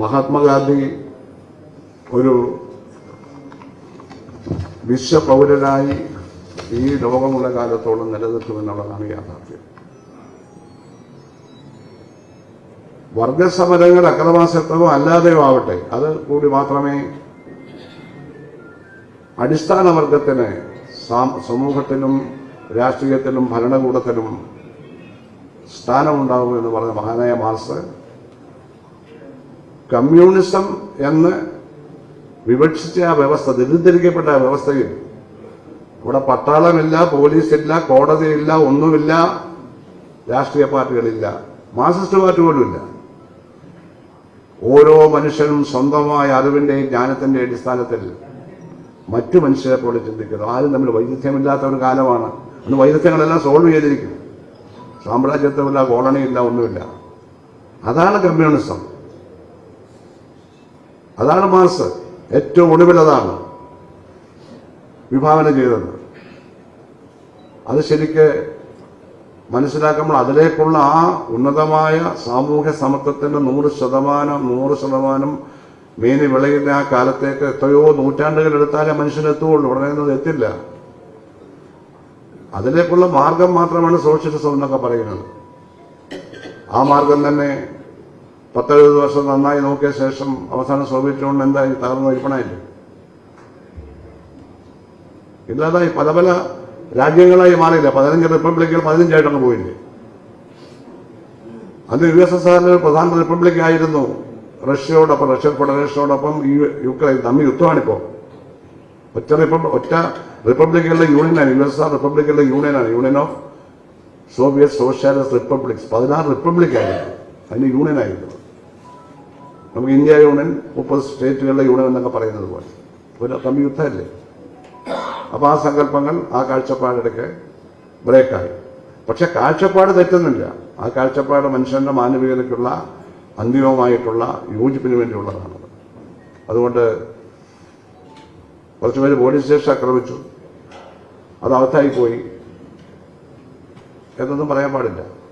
മഹാത്മാഗാന്ധി ഒരു വിശ്വപൗരനായി ഈ ലോകമുള്ള കാലത്തോളം നിലനിൽക്കുമെന്നുള്ളതാണ് യാഥാർത്ഥ്യം. വർഗസമരങ്ങൾ അക്രമാസക്തമോ അല്ലാതെയോ ആവട്ടെ അത് കൂടി മാത്രമേ അടിസ്ഥാന വർഗത്തിന് സമൂഹത്തിലും രാഷ്ട്രീയത്തിലും ഭരണകൂടത്തിലും സ്ഥാനമുണ്ടാകും എന്ന് പറഞ്ഞ മഹാനായ മാർസ് കമ്മ്യൂണിസം എന്ന് വിവക്ഷിച്ച ആ വ്യവസ്ഥ ദരിദ്രിക്കപ്പെട്ട ആ വ്യവസ്ഥയിൽ. ഇവിടെ പട്ടാളമില്ല പോലീസില്ല കോടതിയില്ല ഒന്നുമില്ല രാഷ്ട്രീയ പാർട്ടികളില്ല മാർസിസ്റ്റ് പാർട്ടി പോലുമില്ല. ഓരോ മനുഷ്യനും സ്വന്തമായ അറിവിന്റെയും ജ്ഞാനത്തിന്റെയും അടിസ്ഥാനത്തിൽ മറ്റു മനുഷ്യരെ പോലെ ചിന്തിക്കുന്നു. ആരും തമ്മിൽ വൈരുദ്ധ്യമില്ലാത്ത ഒരു കാലമാണ്. അന്ന് വൈരുദ്ധ്യങ്ങളെല്ലാം സോൾവ് ചെയ്തിരിക്കുന്നു. സാമ്രാജ്യത്വമില്ല കോളണിയില്ല ഒന്നുമില്ല. അതാണ് കമ്മ്യൂണിസം. അതാണ് മാസ് ഏറ്റവും ഒടുവിൽ അതാണ് വിഭാവന ചെയ്തത്. അത് ശരിക്ക് മനസ്സിലാക്കുമ്പോൾ അതിലേക്കുള്ള ആ ഉന്നതമായ സാമൂഹ്യ സമത്വത്തിന്റെ നൂറ് ശതമാനം നൂറ് ശതമാനം മീന് വിളയുന്ന ആ കാലത്തേക്ക് എത്രയോ നൂറ്റാണ്ടുകൾ എടുത്താലേ മനുഷ്യനെത്തുകയുള്ളൂ ഒന്നും എത്തില്ല. അതിലേക്കുള്ള മാർഗം മാത്രമാണ് സോഷ്യലിസം എന്നൊക്കെ പറയുന്നത്. ആ മാർഗം തന്നെ പത്തെഴുപത് വർഷം നന്നായി നോക്കിയ ശേഷം അവസാന സോവിയറ്റ് യൂണിയൻ എന്തായി? തകർന്നു ഇരിപ്പണായില്ലേ? ഇല്ലാതായി. പല പല രാജ്യങ്ങളായി മാറിയില്ല? പതിനഞ്ച് റിപ്പബ്ലിക്കുകൾ പതിനഞ്ചായിട്ടങ്ങ് പോയില്ലേ? അന്ന് യു എസ് എസ് ആറിന്റെ പ്രധാന റിപ്പബ്ലിക് ആയിരുന്നു റഷ്യയോടൊപ്പം റഷ്യൻ ഫെഡറേഷനോടൊപ്പം യുക്രൈൻ തമ്മിൽ യുദ്ധമാണിപ്പോ. ഒറ്റ റിപ്പബ്ലിക് ഒറ്റ റിപ്പബ്ലിക്കുകളുടെ യൂണിയനാണ് യു എസ് ആർ റിപ്പബ്ലിക്കുകളുടെ യൂണിയനാണ്. Union of Soviet socialist republics. പതിനാറ് റിപ്പബ്ലിക് ആയിരുന്നു അതിന് യൂണിയൻ ആയിരുന്നു നമുക്ക് ഇന്ത്യ യൂണിയൻ മുപ്പത് സ്റ്റേറ്റുകളുടെ യൂണിയൻ എന്നൊക്കെ പറയുന്നത് പോലെ. ഒരു യുദ്ധമല്ലേ? അപ്പോൾ ആ സങ്കല്പങ്ങൾ ആ കാഴ്ചപ്പാടിടയ്ക്ക് ബ്രേക്കായി. പക്ഷെ കാഴ്ചപ്പാട് തെറ്റുന്നില്ല. ആ കാഴ്ചപ്പാട് മനുഷ്യന്റെ മാനവികതയ്ക്കുള്ള അന്തിമമായിട്ടുള്ള യോജിപ്പിന് വേണ്ടിയുള്ളതാണ്. അതുകൊണ്ട് കുറച്ചുപേര് പോലീസ് സ്റ്റേഷൻ ആക്രമിച്ചു. അത് അകത്തായി പോയി. എന്നൊന്നും പറയാൻ പാടില്ല.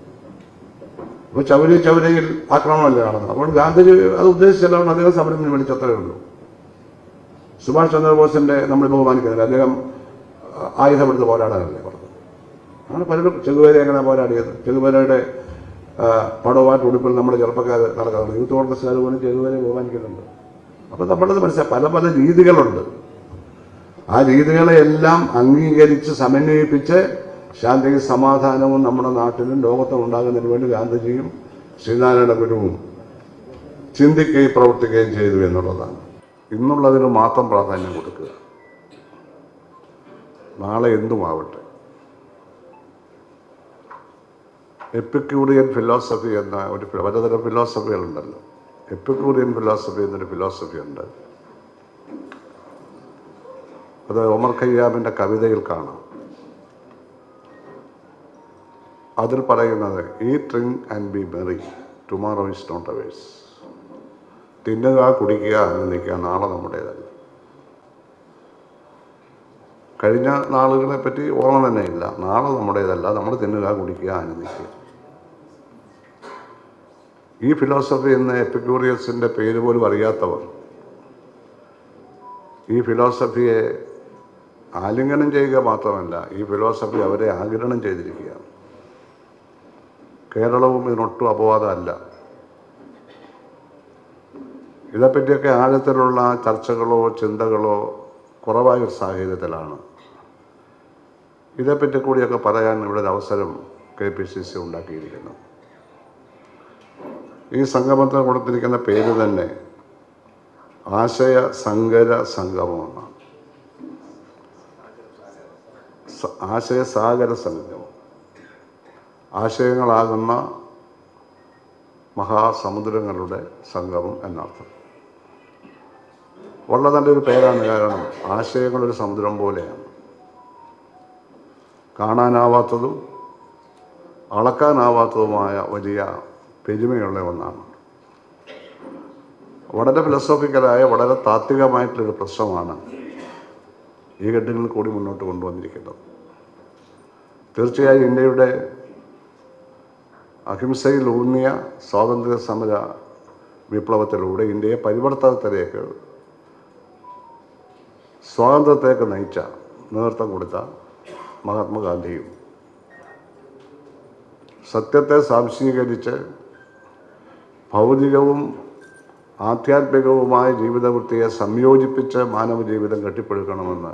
അപ്പൊ ചൗരി ചൗരയിൽ ആക്രമണമല്ല നടന്നത്? അതുകൊണ്ട് ഗാന്ധിജി അത് ഉദ്ദേശിച്ചല്ലാണ് അദ്ദേഹം സമരത്തിന് വിളിച്ചത്രേ ഉള്ളൂ. സുഭാഷ് ചന്ദ്രബോസിന്റെ നമ്മൾ ബഹുമാനിക്കുന്നില്ല. അദ്ദേഹം ആയുധമെടുത്ത് പോരാടാനല്ലേ പറഞ്ഞത് അങ്ങനെ പലരും ചെകുവേര എങ്ങനെ പോരാടിയത്. ചെകുവേരയുടെ പടവുമായിട്ട് ഉടുപ്പിൽ നമ്മുടെ ചെറുപ്പക്കാർ നടക്കാറുണ്ട്. യൂത്ത് കോൺഗ്രസ്സുകാർ പോലും ചെകുവേരെ ബഹുമാനിക്കുന്നുണ്ട്. അപ്പോൾ നമ്മളത് മനസ്സിലായി പല പല രീതികളുണ്ട്. ആ രീതികളെ എല്ലാം അംഗീകരിച്ച് സമന്വയിപ്പിച്ച് ശാന്തിയും സമാധാനവും നമ്മുടെ നാട്ടിലും ലോകത്തും ഉണ്ടാകുന്നതിന് വേണ്ടി ഗാന്ധിജിയും ശ്രീനാരായണ ഗുരുവും ചിന്തിക്കുകയും പ്രവർത്തിക്കുകയും ചെയ്തു എന്നുള്ളതാണ്. ഇന്നുള്ളതിന് മാത്രം പ്രാധാന്യം കൊടുക്കുക. നാളെ എന്തുമാവട്ടെ എപ്പിക്യൂറിയൻ ഫിലോസഫി എന്ന ഒരു പലതരം ഫിലോസഫികളുണ്ടല്ലോ. എപ്പിക്യൂറിയൻ ഫിലോസഫി എന്നൊരു ഫിലോസഫി ഉണ്ട്. അത് ഒമർ ഖയ്യാമിന്റെ കവിതയിൽ കാണാം. അതിൽ പറയുന്നത് ഈ drink and be merry tomorrow is not ours തിന്നുക കുടിക്കുക എന്ന് നിൽക്കുക നാളെ നമ്മുടേതല്ല. കഴിഞ്ഞ നാളുകളെ പറ്റി ഓർമ്മ തന്നെ ഇല്ല. നാളെ നമ്മുടേതല്ല. നമ്മൾ തിന്നുക കുടിക്കുക ആനന്ദിക്കുക ഈ ഫിലോസഫി എന്ന എപ്പിക്യൂറിയസിന്റെ പേര് പോലും അറിയാത്തവർ ഈ ഫിലോസഫിയെ ആലിംഗനം ചെയ്യുക മാത്രമല്ല ഈ ഫിലോസഫി അവരെ ആഗിരണം ചെയ്തിരിക്കുകയാണ്. കേരളവും ഇതിനൊട്ടും അപവാദമല്ല. ഇതേപ്പറ്റിയൊക്കെ ആഴത്തിലുള്ള ചർച്ചകളോ ചിന്തകളോ കുറവായ ഒരു സാഹചര്യത്തിലാണ്. ഇതേപ്പറ്റി കൂടിയൊക്കെ പറയാൻ ഇവിടെ ഒരു അവസരം കെ പി സി സി ഉണ്ടാക്കിയിരിക്കുന്നു. ഈ സംഗമത്തിന് കൊടുത്തിരിക്കുന്ന പേര് തന്നെ ആശയ സങ്കര സംഗമമെന്നാണ് സ- ആശയ സാഗര സംഗമം. ആശയങ്ങളാകുന്ന മഹാസമുദ്രങ്ങളുടെ സംഗമം എന്നർത്ഥം. വളരെ നല്ലൊരു പേരാണ് കാരണം ആശയങ്ങളൊരു സമുദ്രം പോലെയാണ്. കാണാനാവാത്തതും അളക്കാനാവാത്തതുമായ വലിയ പെരുമയുള്ള ഒന്നാണ്. വളരെ ഫിലോസോഫിക്കലായ വളരെ താത്വികമായിട്ടുള്ളൊരു പ്രശ്നമാണ് ഈ ഘട്ടങ്ങളിൽ കൂടി മുന്നോട്ട് കൊണ്ടുവന്നിരിക്കുന്നത് തീർച്ചയായും ഇന്ത്യയുടെ അഹിംസയിൽ ഊന്നിയ സ്വാതന്ത്ര്യ സമര വിപ്ലവത്തിലൂടെ ഇന്ത്യയെ പരിവർത്തനത്തിലേക്ക് സ്വാതന്ത്ര്യത്തേക്ക് നയിച്ച നേതൃത്വം കൊടുത്ത മഹാത്മാഗാന്ധിയും സത്യത്തെ സാംശീകരിച്ച് ഭൗതികവും ആധ്യാത്മികവുമായ ജീവിതവൃത്തിയെ സംയോജിപ്പിച്ച് മാനവ ജീവിതം കെട്ടിപ്പടുക്കണമെന്ന്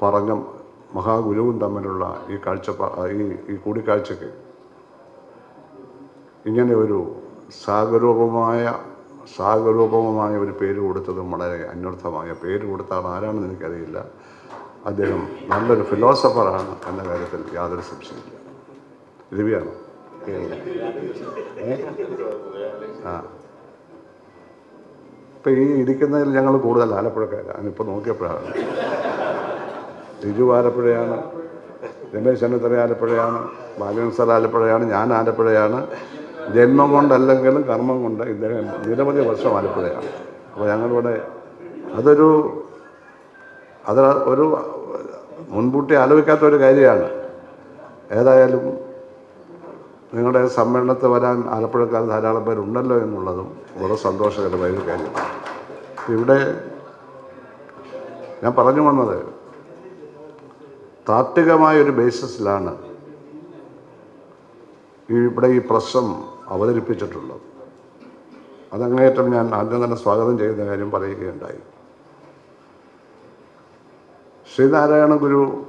പറഞ്ഞ മഹാഗുരുവും തമ്മിലുള്ള ഈ കാഴ്ചപ്പാ ഈ ഈ കൂടിക്കാഴ്ചയ്ക്ക് ഇങ്ങനെ ഒരു സാഗരൂപമായ സാഗരൂപമായ ഒരു പേര് കൊടുത്തതും വളരെ അന്വർത്ഥമായ പേര് കൊടുത്താണ് ആരാണെന്ന് എനിക്കറിയില്ല. അദ്ദേഹം നല്ലൊരു ഫിലോസഫറാണ് എന്ന കാര്യത്തിൽ യാതൊരു സംശയമില്ല രവിയാണ് ഏ? ആ. ഇപ്പം ഈ ഇരിക്കുന്നതിൽ ഞങ്ങൾ കൂടുതൽ ആലപ്പുഴക്കാരാണ്. ഇപ്പോൾ നോക്കിയപ്പോഴാണ്. രിജു ആലപ്പുഴയാണ് രമേശ് ചെന്നിത്തല ആലപ്പുഴയാണ്. ബാലൻ ആലപ്പുഴയാണ്. ഞാൻ ആലപ്പുഴയാണ്. ജന്മം കൊണ്ടല്ലെങ്കിലും കർമ്മം കൊണ്ട് ഇദ്ദേഹം നിരവധി വർഷം ആലപ്പുഴയാണ്. അപ്പോൾ ഞങ്ങളിവിടെ അതൊരു അത് ഒരു മുൻകൂട്ടി ആലോചിക്കാത്ത ഒരു കാര്യമാണ്. ഏതായാലും നിങ്ങളുടെ സമ്മേളനത്തിൽ വരാൻ ആലപ്പുഴക്കാർ ധാരാളം പേരുണ്ടല്ലോ എന്നുള്ളതും വളരെ സന്തോഷകരമായ ഒരു കാര്യമാണ്. ഇവിടെ ഞാൻ പറഞ്ഞു വന്നത് താത്വികമായ ഒരു ബേസിസിലാണ് ഇവിടെ ഈ പ്രശ്നം അവതരിപ്പിച്ചിട്ടുള്ളത്. അതങ്ങേറ്റം ഞാൻ ആദ്യം തന്നെ സ്വാഗതം ചെയ്യുന്ന കാര്യം പറയുകയുണ്ടായി. ശ്രീനാരായണ ഗുരു